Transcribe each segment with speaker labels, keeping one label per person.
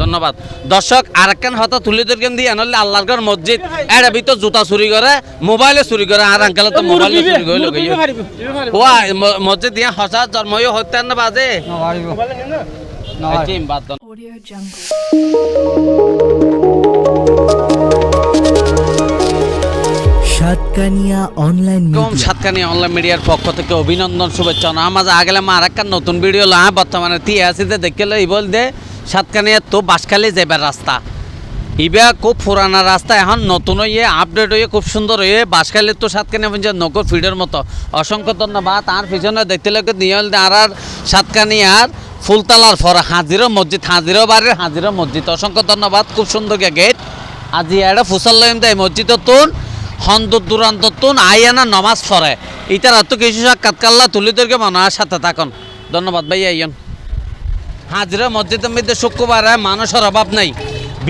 Speaker 1: ধন্যবাদ। দর্শক আরেকখান হতা তুলে ধরকেন দিয়ে আনলে আল্লাহর ঘর মসজিদ। এর ভিতর জুতা চুরি করে মোবাইলে চুরি করে আর আঙ্কালে তো মোবাইলে চুরি করে লগে ওয়া মসজিদ দিয়া হসা জন্ময় হত্যা না বাজে.
Speaker 2: Satkania online
Speaker 1: com
Speaker 2: media
Speaker 1: online মিডিয়ার পক্ষ থেকে অভিনন্দন শুভেচ্ছা। না আমার আগেলে মা আরেকটা নতুন ভিডিও লা বর্তমানে তি আসিতে দেখলে বল দে সাতকানিয়া তো বাসখালি যাবার রাস্তা। ইবা খুব পুরানা রাস্তা, এখন নতুন হয়ে আপডেট হয়ে খুব সুন্দর হয়ে বাসখালি তো সাতকানিয়া পর্যন্ত নকর ফিডের মতো। অসংখ্য ধন্যবাদ। তার পিছনে দেখতে লোক নিয়ল আর আর সাতকানিয়ার ফুলতলার ফর, হাজিরো মসজিদ, হাজিরো বাড়ির হাজিরো মসজিদ। অসংখ্য ধন্যবাদ, খুব সুন্দর গেট আজি এটা ফুসাল্লাম দেয় মসজিদ তুন, হন্দ দূরান্ত তুন, আইয়ানা নমাজ পড়ে। ইতার তো কিছু সাক্ষাৎ কাল্লা তুলি ধরকে মনে হয় সাথে থাকুন। ধন্যবাদ ভাই আইয়ন। হাজিরা মসজিদের মধ্যে শুক্রবার মানুষের অভাব নাই।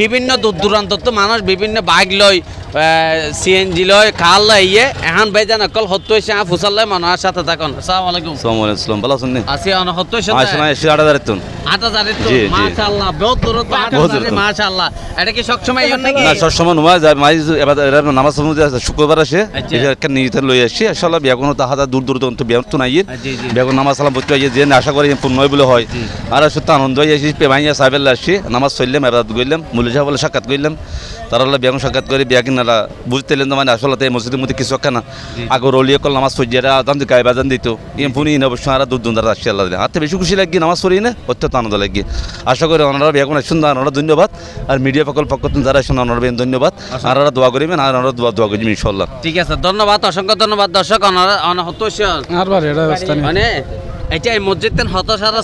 Speaker 1: বিভিন্ন দূর দূরান্ত তো মানুষ বিভিন্ন বাইক লয় সিএনজি লয় খাল লয় ইয়ে এখন বেজান অকল সত্য হয়েছে ফুসাল লয় মানুষের সাথে থাকুন। আসসালামু আলাইকুম।
Speaker 3: আসসালামু আলাইকুম ভালো আছেন নি?
Speaker 1: আসি অন সত্য হয়েছে
Speaker 3: আসলে না এসে আড়া দাঁড়াইতুন
Speaker 1: আট হাজারের তো
Speaker 3: জি, জি।
Speaker 1: মাশাআল্লাহ বহুত দূর তো আট হাজারে মাশাআল্লাহ। এটা কি সবসময় ইয়ন নাকি?
Speaker 3: না সবসময় নমা যায় মাই এবার এরা নামাজ সময় আছে শুক্রবার আসে।
Speaker 1: আচ্ছা।
Speaker 3: এটা একটা নিতে লই আসি আসলে বিয়াগুন তো হাতা দূর দূর তো বিয়া তো নাই
Speaker 1: জি, জি।
Speaker 3: বিয়াগুন নামাজ সালাম পড়তে আইয়ে যে আশা করি পূর্ণ হয় বলে হয়। আর সত্য আনন্দ হয়ে আসি পেমাইয়া সাহেবের আসি নামাজ চললাম এবার গইলাম মুলি সাহেব সাক্ষাৎ করলাম। তারা হলে বিয়াগুন সাক্ষাৎ করে বিয়া কিনারা বুঝতে মানে আসলে মসজিদের মধ্যে কিছু একটা না। রলিয়ে কল নামাজ আদান গায়ে বাজান দিত। ইম ফুনি ইন অবশ্য আর দূর আসছে আল্লাহ হাতে বেশি খুশি লাগি নামাজ পড়ি না? অত্যন্ত আনন্দ লাগি। আশা করি ওনারা বিয়াগুন সুন্দর ওনারা ধন্যবাদ। আর মিডিয়া সকল পক্ষ থেকে যারা শুনে ওনারা বেন ধন্যবাদ। আর দোয়া করিবেন আর ওনারা দোয়া দোয়া করিবেন ইনশাল্লাহ
Speaker 1: ঠিক আছে ধন্যবাদ অসংখ্য ধন্যবাদ দর্শক অনার মানে এটা এই মসজিদ তেন হত সারা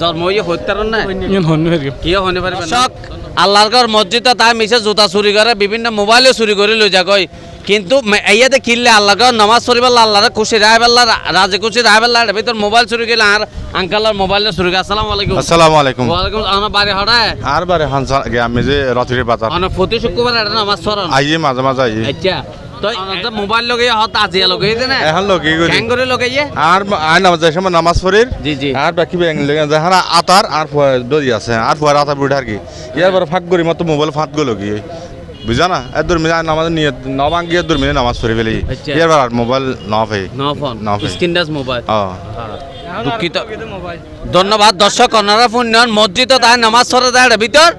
Speaker 1: জন্ম হত্যার না। কিয় পারবে শক আল্লাহর ঘর মসজিদ তাই মিশে জুতা চুরি করে বিভিন্ন মোবাইলে চুরি করে লই যা কই কিন্তু ইয়াতে কিনলে আল্লাহ ঘর নমাজ পারলে আল্লাহরে খুশি রায় পাল্লা রাজে খুশি রায় পাল্লা ভিতর মোবাইল চুরি গেলে আর আঙ্কালার মোবাইলে চুরি গেলে। আসসালামু আলাইকুম।
Speaker 4: আসসালামু আলাইকুম।
Speaker 1: ওয়ালাইকুম আমার বাড়ি হড়ায়
Speaker 4: আর বারে হানসা গে আমি যে রথির বাজার।
Speaker 1: অনেক প্রতি শুক্রবার এটা নামাজ পড়ন।
Speaker 4: আইয়ে মাঝে মাঝে আইয়ে
Speaker 1: আচ্ছা। মোবাইল লগে হত আজিয়া লগে না।
Speaker 4: এখন লোক কি করি
Speaker 1: লগে
Speaker 4: আর নামাজ সময় নামাজ পড়ির।
Speaker 1: জি জি।
Speaker 4: আর বাকি ব্যাং লেগে যাহারা আতার আর দই আছে। আর ফুয়ার আতা বুড়ি কি ইয়ার পরে ফাঁক করি মতো মোবাইল ফাঁক গেল কি? বুঝা না? এত দূর মিলে নামাজ নিয়ে নবাং গিয়ে দূর মিলে নামাজ পড়ে ফেলি।
Speaker 1: এবার
Speaker 4: ইয়ার মোবাইল না পাই।
Speaker 1: No phone. Screen touch mobile?
Speaker 4: ও
Speaker 1: দুঃখিত। ধন্যবাদ দর্শক অনারা পুণ্যন মসজিদ তাই নামাজ পড়ে দেয় ভিতর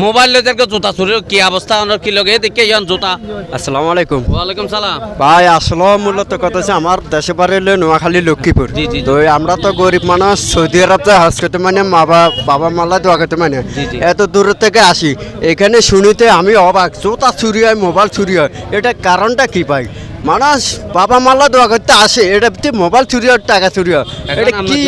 Speaker 1: মোবাইল লোদেরকে জুতা চুরি কি অবস্থা অনার কি লগে দেখে ইয়ান জুতা?
Speaker 5: আসসালামু আলাইকুম।
Speaker 1: ওয়ালাইকুম সালাম।
Speaker 5: ভাই আসলে মূলত কথা হচ্ছে আমার দেশে বাড়ি হলো নোয়াখালী লক্ষ্মীপুর। তো আমরা তো গরিব মানুষ সৌদি আরব তো হজ করতে মানে মা বাবা মালা দোয়া করতে মানে। এত দূর থেকে আসি। এখানে শুনিতে আমি অবাক জোতা চুরি হয় মোবাইল চুরি হয়। এটা কারণটা কি পাই মানুষ বাবা মালা দোয়া করতে আসে। এটা মোবাইল চুরি হয় টাকা চুরি হয় এটা কি?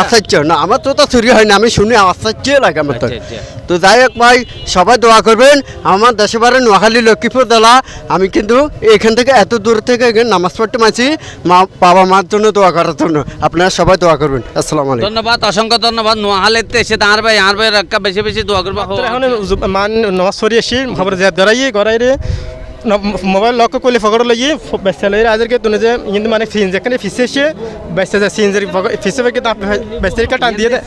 Speaker 5: আশ্চর্য। না আমার জোতা চুরি হয় না আমি শুনি আশ্চর্য লাগে আমার তো।
Speaker 1: আচ্ছা, আচ্ছা।
Speaker 5: তো যাই হোক ভাই সবাই দোয়া করবেন। আমার দেশে বারে নোয়াখালী লক্ষ্মীপুর জেলা আমি কিন্তু এখান থেকে এত দূর থেকে এখানে নামাজ পড়তে মাছি মা বাবা মার জন্য দোয়া করার জন্য। আপনারা সবাই দোয়া করবেন। আসসালামু আলাইকুম।
Speaker 1: ধন্যবাদ অসংখ্য ধন্যবাদ। নোয়াহালেতে এসে তার ভাই আর ভাই রাক্কা বেশি বেশি দোয়া করবা।
Speaker 6: এখন মান নামাজ পড়ি আসি। খবর যে দরাইয়ে গড়াইরে মোবাইল লক করলে ফকর লইয়ে বেসালের আজকে তুনে যে কিন্তু মানে ফিন যেখানে ফিসে এসে বেসা যে সিনজের ফিসে বেকে তো বেসালের কাটা দিয়ে দেয়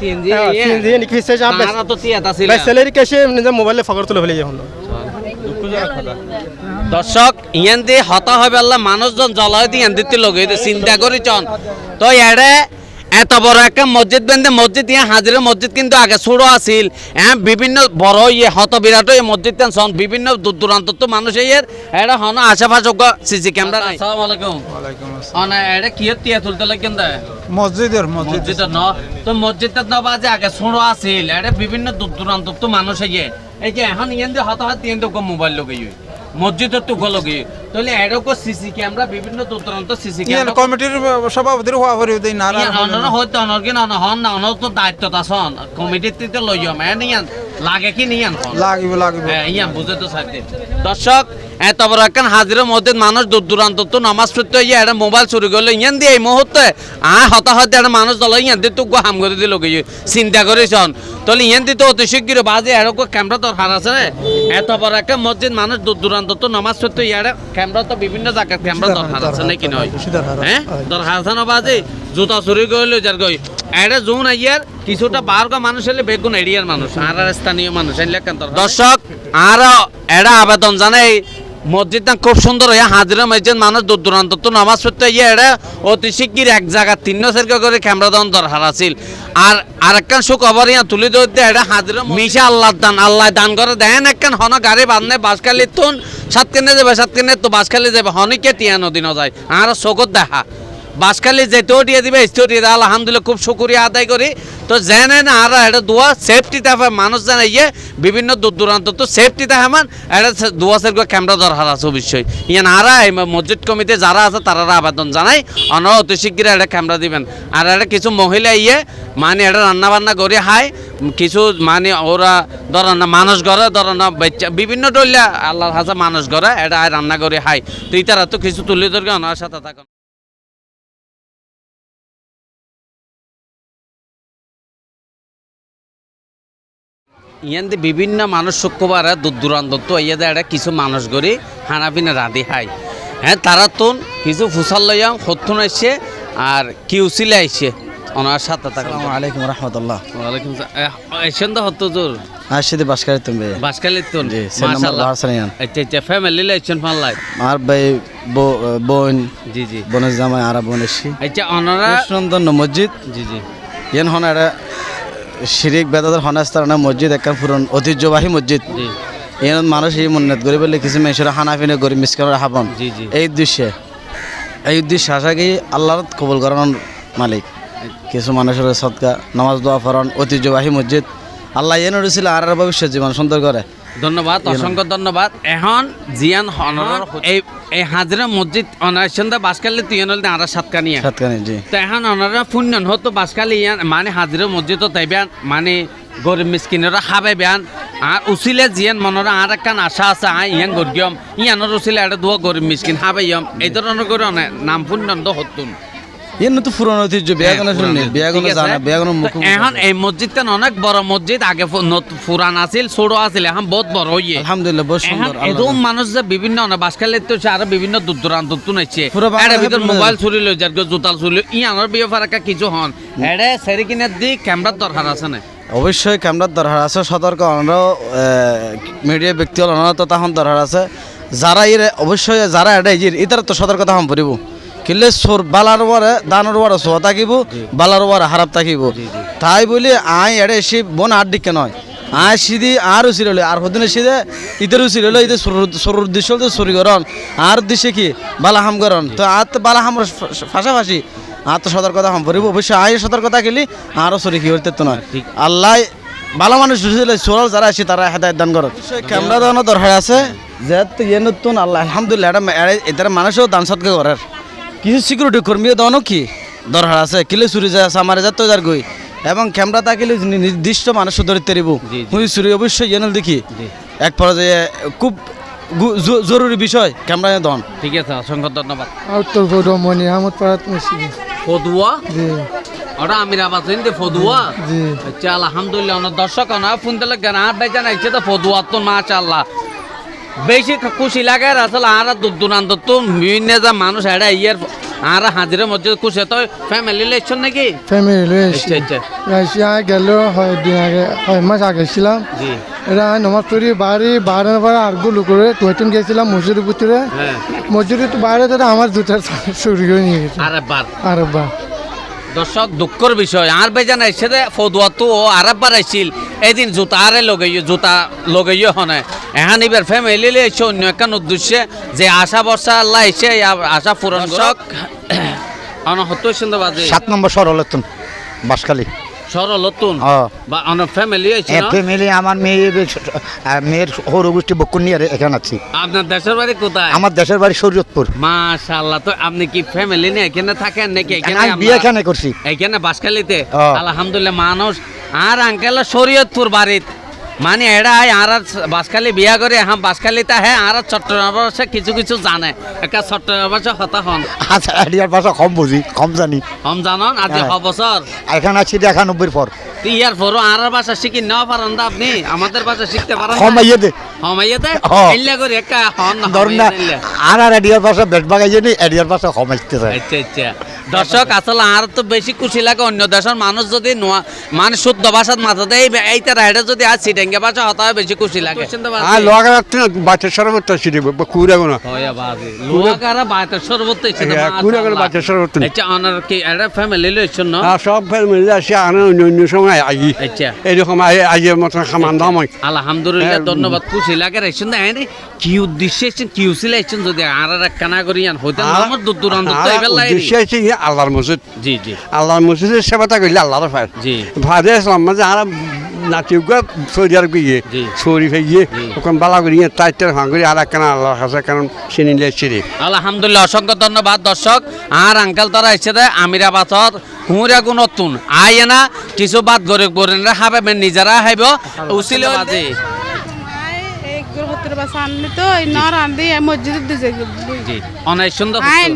Speaker 6: নিক ফিসে যা
Speaker 1: তারা তো তিয়াতা ছিল
Speaker 6: বেসালের কেসে নিজে মোবাইলে ফকর তুলে ফেলে এখন
Speaker 1: দর্শক ইয়ান দিয়ে হতা হবে আল্লাহ মানুষজন জলয় দিয়ে ইয়ান দিতে লগে চিন্তা করিছন তো এড়ে এত বড় একটা মসজিদ বেঁধে মসজিদ ইয়া হাজিরা মসজিদ কিন্তু আগে ছোট আছিল। হ্যাঁ বিভিন্ন বড় ইয়ে হত বিরাট এই মসজিদ তেন সন বিভিন্ন দূর দূরান্ত তো মানুষ এর এটা হন আশেপাশে সিসি ক্যামেরা নাই। আসসালামু আলাইকুম। এটা কি তিয়া তুলতে লাগেন দা
Speaker 7: মসজিদের মসজিদ
Speaker 1: মসজিদ ন। তো মসজিদটা ন বাজে আগে ছোট আছিল এটা বিভিন্ন দূর দূরান্ত তো মানুষ ইয়ে এই যে এখন ইয়ান হত হাত ইয়ান মোবাইল লগে মসজিদের তো গলগে। তাহলে এরকম সিসি ক্যামেরা বিভিন্ন দূর দূরান্ত সিসি
Speaker 7: ইয়ান
Speaker 1: ক্যামেরা।
Speaker 7: কমিটির সভাপতির হওয়া পরি দেই না
Speaker 1: অনর হইতে অনর কি না হন না অনর তো দায়িত্ব কমিটির তো লইও মানে নিয়ান লাগে কি নিয়ান
Speaker 7: লাগিব লাগিব।
Speaker 1: হ্যাঁ, ইয়ান বুঝে তো সাথে দর্শক এত বড় একখান হাজির মধ্যে মানুষ দূর দূরান্ত তো নামাজ পড়তে ইয়ে একটা মোবাইল চুরি করল ইয়ান দিয়ে এই মুহূর্তে আ হতাহত একটা মানুষ দল ইয়ান দিয়ে তুক হাম করে দিল কি চিন্তা করেছন তাহলে ইয়ান দিতে অতি শীঘ্র বাজে এরকম ক্যামেরা তো হার আছে রে। এত বড় একটা মসজিদ মানুষ দূর দূরান্ত তো নামাজ পড়তে ইয়ার ক্যামেরা তো বিভিন্ন জায়গায় ক্যামেরা দরকার আছে নাকি নয় হ্যাঁ দরকার আছে না বাজে জুতা চুরি করল যার গই এটা জোন আইয়ার কিছুটা বারগা মানুষ হলে বেগুন এরিয়ার মানুষ আর আর স্থানীয় মানুষ এলে? দর্শক আর এটা আবেদন জানাই মসজিদটা খুব সুন্দর হয়ে হাজিরা মসজিদ মানুষ দূর দূরান্ত। তো নামাজ পড়তে গিয়ে এটা অতি শিগগির এক জায়গা তিন সেরকা করে ক্যামেরা দান দরকার আছিল। আর আরেকখান সুখ অবর ইয়া তুলি ধরতে এটা হাজিরা মিশা আল্লাহ দান আল্লাহ দান করে। দেন একখান হন গাড়ি বাঁধনে বাসখালি তুন সাত কেনে যাবে সাত কেনে তো বাসখালি যাবে হনিকে তিয়া নদী ন যায়। আর চোখত দেখা। বাসখালি যেতেও দিয়ে দিবে এসতেও দিয়ে দেবে আলহামদুলিল্লাহ খুব শুকুরিয়া আদায় করি। তো জেনে না আর এটা দোয়া সেফটি তাফে মানুষ জানাইয়ে বিভিন্ন দূর দূরান্ত, তো সেফটি মান এটা দোয়া সেরকম ক্যামেরা দরকার আছে অবশ্যই। ইয়ে এই মসজিদ কমিটি যারা আছে, তারা আবেদন জানাই। অনারা অতি শীঘ্রই এটা ক্যামেরা দিবেন। আর এটা কিছু মহিলা ইয়ে মানে এটা রান্না বান্না করে খায়। কিছু মানে ওরা ধরেন না, মানুষ ঘরে, ধরেন না, বাচ্চা বিভিন্ন টইলা আল্লাহর হাজা মানুষ ঘরে, এটা রান্না করে খায়। তো ইতারা তো কিছু তুলে ধরবে ওনার সাথে থাকুন ইয়ান্তে বিভিন্ন মানুষ শুক্রবার দূর দূরান্ত তো ইয়াদে একটা কিছু মানুষ গড়ি হানাপিনা রাঁধি খাই হ্যাঁ তারা তো কিছু ফুসাল লইয়া হত্যন আসছে আর কিউসিলে আইসে ওনার সাথে থাকুন
Speaker 8: আসসালামু আলাইকুম রহমতুল্লাহ।
Speaker 1: ওয়ালাইকুম এসেন তো হত্য জোর?
Speaker 8: আসছি বাসকারি তুমি।
Speaker 1: বাসকালি তো।
Speaker 8: জি,
Speaker 1: মাশাআল্লাহ। আচ্ছা আচ্ছা ফ্যামিলি লাইছেন পাল্লাই
Speaker 8: আর ভাই বোন।
Speaker 1: জি জি।
Speaker 8: বোনের জামাই আর বোন এসছি
Speaker 1: আচ্ছা ওনারা
Speaker 8: সুন্দর মসজিদ।
Speaker 1: জি জি।
Speaker 8: ইয়ান হন এটা শিরিক বেদাদের হনাস্তার না মসজিদ একটা পুরন ঐতিহ্যবাহী মসজিদ।
Speaker 1: জি।
Speaker 8: ইয়ান মানুষ এই মন্নত করে বলে কিছু মেয়েরা হানাফিনে করি মিসকার হাবন।
Speaker 1: জি, জি।
Speaker 8: এই উদ্দেশ্যে এই উদ্দেশ্যে আশা কি আল্লাহর কবুল করানোর মালিক। কিছু মানুষের সৎকা নামাজ দোয়া ফরন ঐতিহ্যবাহী মসজিদ। আল্লাহ এনে উঠেছিল আর আর ভবিষ্যৎ জীবন সুন্দর করে।
Speaker 1: ধন্যবাদ অসংখ্য ধন্যবাদ। এখন জিয়ান হনর এই এই হাজরা মসজিদ অনার বাসকালে তুই এনল আরা সাতকানিয়া
Speaker 8: সাতকানি জি।
Speaker 1: তো এখন ওনারা পুণ্যন হতো বাসকালে ইয়ান মানে হাজরা মসজিদ তাই বেয়ান মানে গরিব মিসকিনেরা খাবে বেয়ান আর উচিলে জিয়ান মনরা আর একখান আশা আছে আই ইয়ান গর্গিয়ম। ইয়ানোর উচিলে এটা দুয়া গরিব মিসকিন খাবে ইয়ম এই ধরনের করে নাম পুণ্যন তো হতুন।
Speaker 8: এর তো পুরনো ঐতিহ্য বিয়া কোনো শুননি বিয়া কোনো জানা বিয়া কোনো মুখ
Speaker 1: এখন এই মসজিদটা অনেক বড় মসজিদ আগে পুরান আছিল ছোট আছিল এখন বহুত বড় হইয়ে।
Speaker 8: আলহামদুলিল্লাহ বহুত সুন্দর
Speaker 1: এরকম মানুষ যে বিভিন্ন না বাসকালে তো আরও বিভিন্ন দূর দূরান্ত তো নাইছে। এর ভিতর মোবাইল চুরি লই যার জুতাল চুরি ই আনার বিয়ে ফারাকা কিছু হন। এড়ে সেরি কিনে দি ক্যামেরার দরকার আছে না।
Speaker 8: অবশ্যই ক্যামেরার দরকার আছে সতর্ক অনারাও মিডিয়া ব্যক্তি তো তখন দরকার আছে। যারা এর অবশ্যই যারা এটা ইতার তো সতর্কতা হম পড়িব। কিলে সোর বালার ওয়ারে দানোর ওয়ারে সোয়া থাকিব বালার ওয়ারে হারাপ থাকিব। তাই বলি আই এড়ে এসে বোন আর দিকে নয়। আই সিদি আর উচির হলে আর হদিনে সিদে ইদের উচির হলে ইদের সরুর উদ্দেশ্য হলে চুরি করন আর উদ্দেশ্যে কি? বালাহাম করন তো আর তো বালাহাম ফাঁসাফাঁসি। আর তো সতর্কতা হম পড়িব অবশ্যই আই সতর্কতা গেলি আরও চুরি কি করতে তো নয়। আল্লাহ ভালো মানুষ সোরাল যারা আছে তারা হেদায়ত দান করো। ক্যামেরা দেওয়ানো দরকার আছে? যে তো ইয়ে নতুন আল্লাহ আলহামদুলিল্লাহ এটা এটার মানুষও দান সৎকার করার কিছু সিকিউরিটি কর্মীও দেওয়ানো কি দরকার আছে কিলে চুরি যায় আছে আমার যাতে যার গই। এবং ক্যামেরা থাকিলে নি- নির্দিষ্ট মানুষ ধরতে পারিব হুই চুরি অবশ্যই ইয়ে দেখি। এক পর্যায়ে খুব জরুরি বিষয় ক্যামেরা দন
Speaker 1: ঠিক আছে অসংখ্য ধন্যবাদ।
Speaker 9: উত্তর পূর্ব মনি আহমদ পাড়াত মসজিদ
Speaker 1: ফদুয়া?
Speaker 9: জি।
Speaker 1: ওটা আমির আবাস হিন্দি ফদুয়া?
Speaker 9: জি।
Speaker 1: আচ্ছা আলহামদুলিল্লাহ দর্শক না ফোন দিলে গান ভাই জানাইছে তো ফদুয়া তো মাশাআল্লাহ। বেশি খুশি লাগে আর আসলে আর দূর দূরান্ত তো বিভিন্ন যে মানুষ এটা ইয়ার আর হাজিরা মসজিদ খুশি তো ফ্যামিলি লেকশন নাকি?
Speaker 9: ফ্যামিলি
Speaker 1: আচ্ছা আচ্ছা
Speaker 9: রাশিয়া গেল হয় দিন আগে হয় মাস আগে ছিলাম
Speaker 1: জি।
Speaker 9: এটা নমাজ পড়ি বাড়ি বাড়ানোর পরে আরগুলো করে টুয়েটিন গেছিলাম মসজিদের ভিতরে।
Speaker 1: হ্যাঁ।
Speaker 9: মসজিদের তো বাইরে তারা আমার জুতার চুরি করে নিয়ে গেছে।
Speaker 1: আরেকবার।
Speaker 9: আর বা
Speaker 1: দর্শক দুঃখর বিষয় আর বেজান দে ফদুয়া তো আরেকবার আইছিল এদিন জুতা আরে লগাইও জুতা লগাইও হনে। এহান এবার ফ্যামিলি লিয়েছে অন্য একখান উদ্দেশ্যে যে আশা বর্ষা আল্লাহ এসে আশা পূরণ
Speaker 10: সাত নম্বর সরলতন বাসখালী
Speaker 1: সরল নতুন
Speaker 10: হ্যাঁ।
Speaker 1: বা অন ফ্যামিলি আছে না?
Speaker 10: ফ্যামিলি আমার মেয়ের গোষ্ঠী বকুন নিয়ে এখানে আছি।
Speaker 1: আপনার দেশের বাড়ি কোথায়?
Speaker 10: আমার দেশের বাড়ি শরীয়তপুর।
Speaker 1: মাশাআল্লাহ তো আপনি কি ফ্যামিলি নিয়ে এখানে থাকেন নাকি এখানে
Speaker 10: আমি বিয়ে এখানে করছি।
Speaker 1: বাসখালিতে। আলহামদুলিল্লাহ মানুষ। আর আঙ্কেল শরীয়তপুর বাড়িত। মানে এরা আর বাসখালি বিয়া করে হ্যাঁ তা হ্যাঁ আর চট্টগ্রাম ভাষা কিছু কিছু জানে। একটা চট্টগ্রাম ভাষা হতা হন।
Speaker 10: আচ্ছা এডিয়ার ভাষা কম বুঝি কম জানি।
Speaker 1: হম জানন আজ বছর
Speaker 10: এখানে আছি একানব্বই পর
Speaker 1: ইয়ার পরও আর ভাষা শিখি নেওয়া পারেন না আপনি। আমাদের ভাষা শিখতে পারেন না? হমাইয়াতে
Speaker 10: হ্যাঁ।
Speaker 1: এল্লা করে একটা হন না
Speaker 10: ধর না। আর আর এডিয়ার ভাষা নি এডিয়ার ভাষা কমাইতে চায়।
Speaker 1: আচ্ছা আচ্ছা। দর্শক আসলে আর তো বেশি খুশি লাগে অন্য দেশের মানুষ যদি নোয়া মানে শুদ্ধ ভাষাত মাথা দেয় এই- তারা এটা যদি আর সিটেঙ্গে ভাষা হতা হয় বেশি খুশি লাগে।
Speaker 5: আর লোহাগার বাচ্চা সর্বত্র কুড়ে গোনা
Speaker 1: লোহাগারা সর্বত্র তো
Speaker 5: কুড়ে বাচ্চা সর্বত্র
Speaker 1: আচ্ছা অনার কি এটা ফ্যামিলি লইছেন না?
Speaker 5: সব ফ্যামিলি আসে অন্য অন্য সময় আই এরকম আইয়ের মতন খামান দাম হয়
Speaker 1: আলহামদুলিল্লাহ ধন্যবাদ। খুশি লাগে রেছেন দেয় রে কি উদ্দেশ্যে এসেছেন কি উসিলে এসেছেন যদি আর আর কানা করি আন হইতে না আমার দূর দূরান্ত তো এবার লাই
Speaker 5: উদ্দেশ্য আছে আল্লাহর মসজিদ।
Speaker 1: জি জি।
Speaker 5: আল্লাহর মসজিদের সেবাটা করলে আল্লাহর ফায়
Speaker 1: জি।
Speaker 5: ভাদে আসলাম মাঝে আর নাচিউগা সৌদি আরব গিয়ে
Speaker 1: জি।
Speaker 5: সৌরি গিয়ে
Speaker 1: জি।
Speaker 5: বালা করি টাইটের হাঁ আর একখানা আল্লাহর কাছে কারণ চিনি লেছি
Speaker 1: আলহামদুলিল্লাহ অসংখ্য ধন্যবাদ দর্শক। আর আঙ্কাল তারা এসে দেয় হুঁরা গুণ নতুন আয় না কিছু বাদ গরিব গরিবরা হাবে নিজেরা হাইব। উচিল বাজে। অনেক সুন্দর
Speaker 11: সরল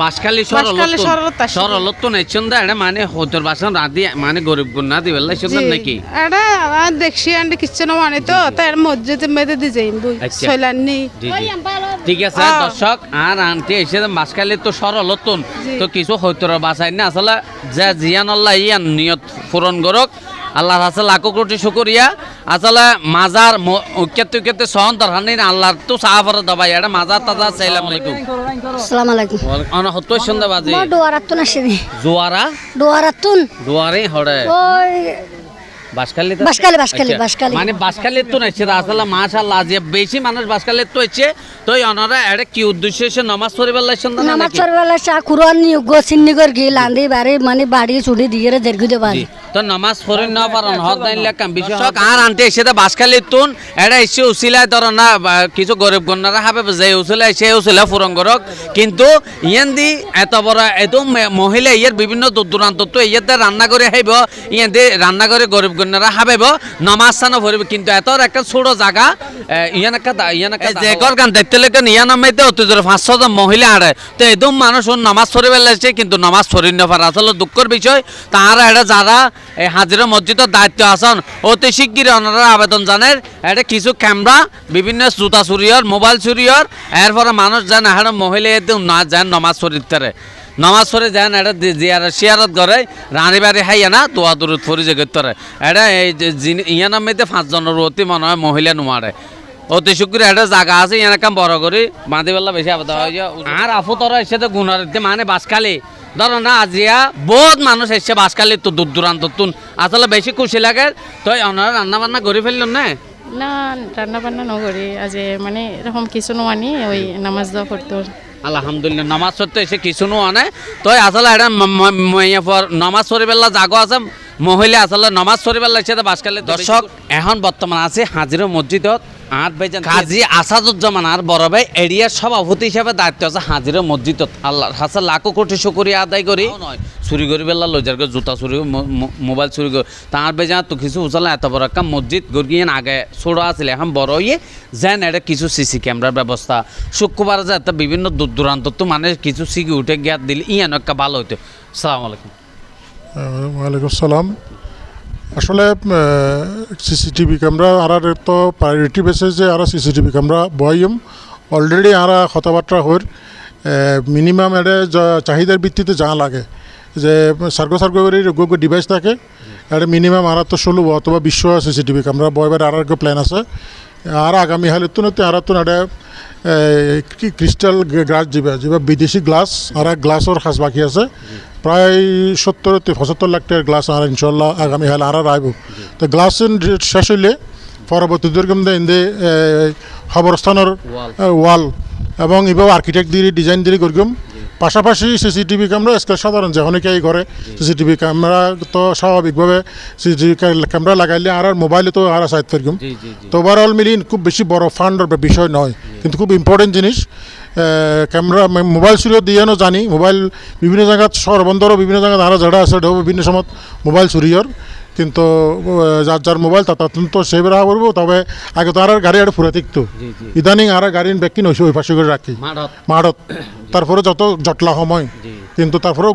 Speaker 1: বাসখালী
Speaker 11: বাঁশখালী
Speaker 1: সরলতুন
Speaker 11: সরলতা ছিল।
Speaker 1: সরলতুন এই সুন্দর এটা মানে হতর বাসন রাধি মানে গরিব গুন্না দি নাকি?
Speaker 11: এটা দেখছি আন্ডি কিচ্ছু মানে তো তার মসজিদ মেদে। সইলানি
Speaker 1: জি জি। ঠিক আছে। দর্শক আর আনতে এসে বাসখালী তো সরলতুন তো কিছু হয়তর বাসাই না আসলে যে জিয়ান আল্লাহ ইয়ান নিয়ত পূরণ করক আল্লাহর কাছে লাখো কোটি শুকরিয়া। আসলে মাজার উকেতে উকেতে সহন আল্লাহর তো সাহাফর দবাই এটা মাজার তাজা সাইলাম আলাইকুম।
Speaker 12: আসসালামু আলাইকুম।
Speaker 1: অন সন্ধ্যা বাজে জোয়ারা হড়ে
Speaker 12: ওই বাঁশখালী।
Speaker 1: মানে বাসখালী তো নাইছে আসলে মাশাআল্লাহ যে বেশি মানুষ বাসখালী তো হচ্ছে তো অনারা এটা কি উদ্দেশ্য এসে নামাজ পড়িবার লাইছেন না
Speaker 12: নামাজ
Speaker 1: নাকি?
Speaker 12: চরবেলা কুরআন নিয়োগ চিন্নি কর গি লান্দি বাড়ি মানে বাড়ি দিয়ে দে বাড়ি।
Speaker 1: তো নামাজ পড়ি না পারন হদ নাইলে কাম বিষয় আর আনতে এসে তো বাসখালী তুন এটা এসে উসিলায় ধর না কিছু গরিব গন্নারা হাবে যে উসিলা এসে উসিলা ফুরন করক কিন্তু ইয়ান দি এত বড় এত মহিলা ইয়ার বিভিন্ন দূর দূরান্ত তো ইয়াতে রান্না করে হাইব ইয়ান দি রান্না করে গরিব গন্নারা হাবেব নামাজ সানো ভরিব কিন্তু এত একটা ছোট জায়গা ইয়ান একটা ইয়ান একটা যে কর গান দেখতে লেগে ইয়ান নামাইতে অত জোরে পাঁচশো জন মহিলা আড়ে। তো একদম মানুষ নামাজ পড়ে বেলাইছে কিন্তু নামাজ পড়ি না পারে আসলে দুঃখের বিষয়। তাহারা এটা যারা এই হাজিরা মসজিদের দায়িত্ব আছেন। অতি শিগগির ওনারা আবেদন জানেন এটা কিছু ক্যামেরা বিভিন্ন জুতা চুরিয়র মোবাইল চুরিয়র এরপরে মানুষ যান এখানে মহিলা না যান নমাজ পড়িতে নমাজ পড়ে যান এটা জিয়ার শিয়ারত করে রানী বাড়ি হাইয়া না দোয়া দূরত ফরি যে গতরে এটা এই যে যিনি- ইয়া নামে পাঁচজনের অতি মনে হয় মহিলা নোয়ারে অতি শুক্র একটা জায়গা আছে ইয়ান কাম বড় করে। বাঁধি বেলা বেশি আবদ্ধ হয়। যে আর আফু তোরা এসে তো গুণার মানে বাসকালি ধরো না আজিয়া বহুত মানুষ এসছে বাসকালি তো দূর দূরান্ত তুন। আসলে বেশি খুশি লাগে। তো ওনারা রান্না বান্না করে ফেললেন না?
Speaker 11: না রান্না বান্না নকরি আজ মানে এরকম কিছু নোয়ানি ওই নামাজ দেওয়া করতো
Speaker 1: আলহামদুলিল্লাহ নামাজ পড়তে এসে কিছু আনে তো আসলে এটা নামাজ পড়িবেলা জাগো আছে। মহিলা আসলে নামাজ পড়িবেলা এসে বাসকালে দর্শক এখন বর্তমান আছে হাজির মসজিদত কাজী আসাদুজ্জামান আর বড় ভাই এরিয়ার সভাপতি হিসেবে দায়িত্ব আছে হাজির মসজিদত। আল্লাহ হাসান লাখো কোটি শুকরিয়া আদায় করি। চুরি করি বেলা লই যার জুতা চুরি মোবাইল চুরি করি। তার বেজা তো কিছু উচালা এত বড় একটা মসজিদ গড়গিয়ে আগে ছোট আছিল এখন বড় ইয়ে যেন এটা কিছু সিসি ক্যামেরার ব্যবস্থা। শুক্রবার যে একটা বিভিন্ন দূর দূরান্ত তো মানে কিছু সিকিউরিটি গ্যাপ দিলে ইয়ান একটা ভালো হইতো। সালাম আলাইকুম।
Speaker 9: ওয়ালাইকুম সালাম আসলে সিসিটিভি ক্যামেরা আর তো প্রায়োরিটি বেসে যে আর সিসিটিভি ক্যামেরা বয়ম। অলরেডি আর কথাবার্তা হর মিনিমাম য- চাহিদার ভিত্তিতে যা লাগে। যে সার্গো সার্গো করে ডিভাইস থাকে এটা মিনিমাম আর তো ষোলো অথবা বিশ্ব সিসিটিভি ক্যামেরা। বয়বার আর প্ল্যান আছে। আর আগামী হালে তো আর তো এটা ক্রিস্টাল গ্লাস যাবে যেবা বিদেশি গ্লাস, আর গ্লাসর সাজ বাকি আছে। প্রায় সত্তর থেকে পঁচাত্তর লাখ টাকার গ্লাস আর ইনশাল্লাহ আগামী হালে আর আইব তো গ্লাস শেষ হইলে পরবর্তী দুর্গম দে ইন্দে খবরস্থানের ওয়াল এবং এবার আর্কিটেক্ট দিয়ে ডিজাইন দিয়ে করগম পাশাপাশি সিসিটিভি ক্যামেরা আজকাল সাধারণ যে অনেকেই করে সিসিটিভি ক্যামেরা তো স্বাভাবিকভাবে সিসিটিভি ক্যামেরা লাগাইলে আর মোবাইলে তো আর সাইড ফেরগম তো ওভারঅল মিলি খুব বেশি বড় ফান্ডর বিষয় নয়। কিন্তু খুব ইম্পর্টেন্ট জিনিস। ক্যামেরা মোবাইল চুরিও দিয়েনো জানি। মোবাইল বিভিন্ন জায়গাত শহর বন্দরও বিভিন্ন জায়গাত আরও ঝাড়া আছে বিভিন্ন সময় মোবাইল চুরিয়র কিন্তু যার যার মোবাইল তা তার তো সেই বেড়া করব তবে আগে তো আর গাড়ি আরে ফুরা থাকতো। ইদানিং আর গাড়ির ব্যাগ কিনে ওই পাশে করে রাখি।
Speaker 1: মাঠত
Speaker 9: তারপরে যত জটলা সময় কিন্তু তারপরে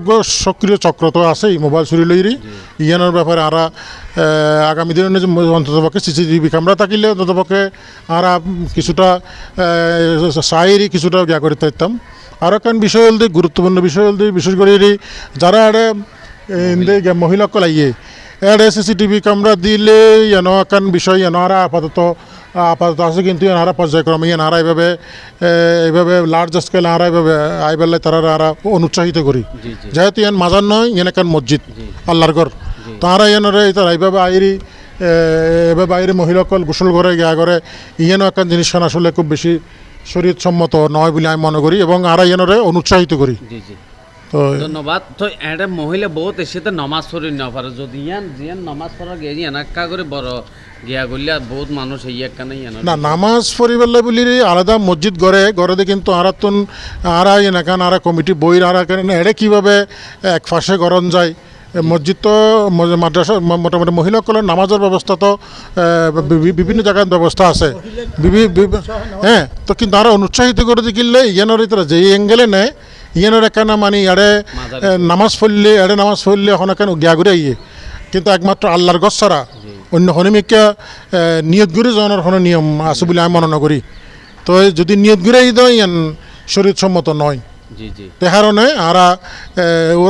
Speaker 9: সক্রিয় চক্র তো আছেই মোবাইল চুরি লইরি। ইয়ানোর ব্যাপারে আরা আগামী দিনে অন্ততপক্ষে সিসিটিভি ক্যামেরা থাকিলে অন্ততপক্ষে আরা কিছুটা সাইরি কিছুটা ইয়া করে থাকতাম। আরও একখান বিষয় হল দিয়ে গুরুত্বপূর্ণ বিষয় হল দিয়ে বিশেষ করে যারা আরে মহিলাসকল আইয়ে এড়ে সিসিটিভি ক্যামেরা দিলে একখান বিষয় এনারা আপাতত আপাতত আছে কিন্তু এনারা পর্যায়ক্রমে এনারা এইভাবে এইভাবে লার্জ স্কেল এনারা এইভাবে আইবেলে তারা আরা অনুৎসাহিত করি। যেহেতু ইয়ান মাজার নয় ইয়ান একখান মসজিদ আল্লাহর ঘর। তারা ইয়ানরে তারা এইভাবে আইরি এভাবে আইরি মহিলাসকল গোসল করে গিয়া করে ইয়ানও একখান জিনিস আসলে খুব বেশি শরীর সম্মত নয় বলে আমি মনে করি এবং আরা ইয়ানরে অনুৎসাহিত করি।
Speaker 1: জি জি।
Speaker 9: তো
Speaker 1: ধন্যবাদ। তো এটা মহিলা বহুত এসে তো নমাজ পড়ি না পারে যদি ইয়ান জিয়ান নমাজ পড়া গিয়ে ইয়ান একা করে বড় গিয়া করলে বহুত মানুষ এই একখানে ইয়ান
Speaker 9: না নামাজ পড়িবেলা বলি আলাদা মসজিদ গড়ে গড়ে কিন্তু আরা তুন আরা এনাকান আরা কমিটি বইর আরা কেন এড়ে কীভাবে এক ফাঁসে গরম যায়? মসজিদ তো মাদ্রাসা মোটামুটি মহিলাসকলের নামাজের ব্যবস্থা তো বিভিন্ন জায়গার ব্যবস্থা আছে। হ্যাঁ তো কিন্তু আরও অনুৎসাহিত করে দেখিলে ইয়ানোর ইতরা যে এঙ্গেলে নেয় ইয়ানোর একানা মানে এ, নামাজ পড়লে এড়ে নামাজ পড়লে এখন এখানে গিয়া ঘুরে ইয়ে কিন্তু একমাত্র আল্লাহর গছ ছাড়া অন্য হনিমিকা নিয়ত করে যাওয়ার কোনো নিয়ম আছে বলে আমি মনে করি। তো যদি নিয়ত করে দেয় ইয়ান শরীর সম্মত নয়। তে কারণে আরা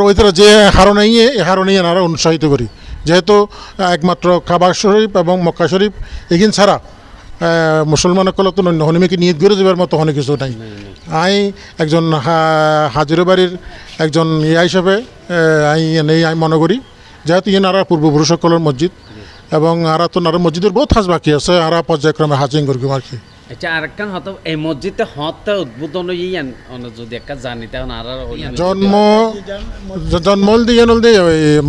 Speaker 9: ওই তারা যে হারণে ইয়ে এ হারণে আরা উৎসাহিত করি। যেহেতু একমাত্র কাবার শরীফ এবং মক্কা শরীফ এগিন ছাড়া মুসলমান কলত হনিমিকে নিয়ত করে যাবার মতো হনে কিছু নাই। আই একজন হাজিরা বাড়ির একজন ইয়া হিসাবে আই নেই আমি মনে করি যেহেতু ইয়ে নারা পূর্বপুরুষসকলের মসজিদ এবং আরা তো নারা মসজিদের বহুত হাজ বাকি আছে আরা পর্যায়ক্রমে হাজিং করি আর কি।
Speaker 1: আচ্ছা হত এই মসজিদে হতে উদ্বোধন ইয়ান যদি একটা জানি তখন আর আর
Speaker 9: জন্ম জন্মল দিয়ে ইয়ানল দিয়ে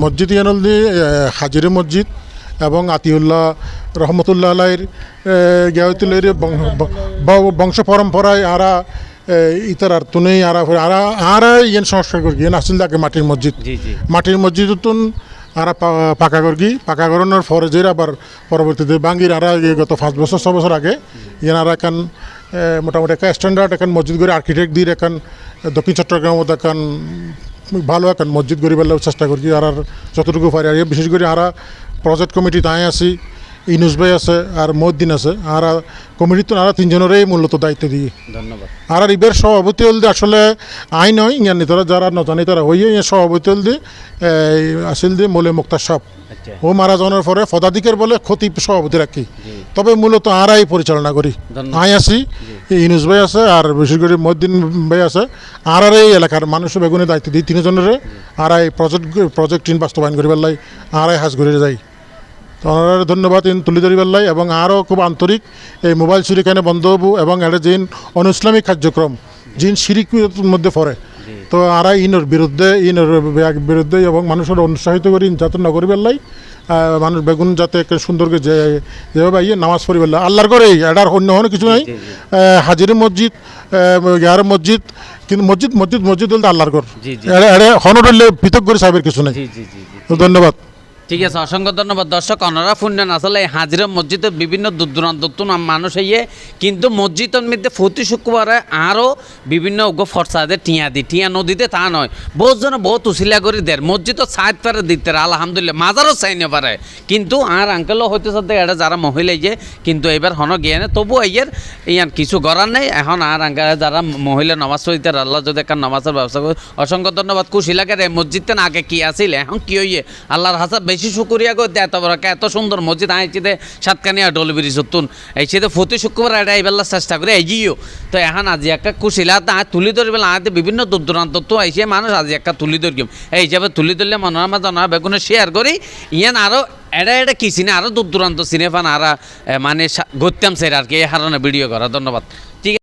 Speaker 9: মসজিদ ইয়ানল দিয়ে হাজিরে মসজিদ এবং আতিউল্লাহ রহমতুল্লাহ আলাইর গেয়তুল্লাহ বংশ পরম্পরায় আরা এ, ইতারার তুনেই আরা আরা আরা ইয়েন সংস্কার করি ইয়েন আসছিল আগে মাটির মসজিদ। মাটির মসজিদ তুন আরা পাকা করগি পাকা করানোর পরে যে আবার পরবর্তীতে বাঙ্গির আরা গত পাঁচ বছর ছ বছর আগে ইয়ান আর এখন মোটামুটি একটা স্ট্যান্ডার্ড এখন মসজিদ করে আর্কিটেক্ট দিয়ে এখন দক্ষিণ চট্টগ্রামত এখন ভালো এখন মসজিদ গড়ি বেলার চেষ্টা করছি আর আর যতটুকু পারি আর বিশেষ করে আরা প্রজেক্ট কমিটি তাই আছি ইনুস ভাই আছে আর মহদ্দিন আছে। আর কমিটির তো আরা তিনজনেরই মূলত দায়িত্ব দিই
Speaker 1: ধন্যবাদ।
Speaker 9: আর ইবের সভাপতি হল দিয়ে আসলে আই নয় ইয়ান তারা যারা নজানি তারা হইয়ে ইয়ে সভাপতি হল দিয়ে এই, আসিল দিয়ে মোলে মুক্তার সাপ
Speaker 1: আচ্ছা।
Speaker 9: ও মারা যাওয়ার পরে পদাধিকার বলে ক্ষতি সভাপতি রাখি। তবে মূলত আরাই পরিচালনা করি। আই আছি ইনুস ভাই আছে আর বিশেষ করে মহিদ্দিন ভাই আছে। আর আর এই এলাকার মানুষ বেগুনে দায়িত্ব দিই তিনজনের আর প্রজেক্ট প্রজেক্ট টিন বাস্তবায়ন করিবার লাই আর আই হাজ ঘুরে যাই। তো ওনারা ধন্যবাদ ইন তুলি ধরিবার লাই এবং আরও খুব আন্তরিক এই মোবাইল চুরি কেন বন্ধ হব এবং এটা জিন অনুইসলামিক কার্যক্রম জিন সিরিকের মধ্যে পড়ে। তো আরা ইনোর বিরুদ্ধে ইনোর বিরুদ্ধে এবং মানুষের উৎসাহিত করি যাতে নগরীবার লাই মানুষ বেগুন যাতে একে সুন্দর করে যে যেভাবে ইয়ে নামাজ পড়িবার লাই। আল্লাহর করে এটার অন্য অন্য কিছু নাই। হাজির মসজিদ ইয়ার মসজিদ কিন্তু মসজিদ মসজিদ মসজিদ বলতে আল্লাহর ঘর। এটা হনরলে পৃথক করে সাহেবের কিছু নাই। ধন্যবাদ।
Speaker 1: ঠিক আছে, অসংখ্য ধন্যবাদ। দর্শক, অনারা ফুন্ডেন আসলে এই হাজিরা মসজিদে বিভিন্ন দূর দূরান্ত মানুষ ইয়ে কিন্তু মসজিদের মধ্যে প্রতি শুক্রবারে আরও বিভিন্ন ফরসাদে টিয়া দি টিয়া নদীতে তা নয়, বহুত জন বহুত উচিলা করে দেয়। মসজিদও সাইড পারে দিতে আলহামদুলিল্লাহ। মাজারও চাইনে পারে। কিন্তু আর আঙ্কেলও হইতে সাথে এটা যারা মহিলা ইয়ে কিন্তু এবার হন গিয়ে না তবু ইয়ের ইয়ান কিছু করার নেই। এখন আর আঙ্কেল যারা মহিলা নমাজ পড়িতে আল্লাহ যদি একটা নমাজের ব্যবস্থা করে, অসংখ্য ধন্যবাদ। খুশি লাগে রে মসজিদটা না আগে কি আছিল? এখন কি হইয়ে? আল্লাহর হাসা বেশি শুকুরিয়া করতে এত বড় একটা এত সুন্দর মসজিদ আইছিতে সাতকানিয়া ডলবিরি সত্তুন এইছিতে প্রতি শুক্রবার এটা এইবেলা চেষ্টা করে এগিয়েও তো এখন আজি একটা কুশিলা তা তুলি ধরবেলা, আতে বিভিন্ন দূর দূরান্ত তো আইসে মানুষ আজি একটা তুলি ধরিম এই হিসাবে তুলি ধরলে মনোরমা জানা বেগুনে শেয়ার করি। ইয়ান আরও এটা এটা কি সিনে? আরও দূর দূরান্ত সিনেফান, আর মানে গত্যাম সের আর কি, এই হারণে ভিডিও করা। ধন্যবাদ।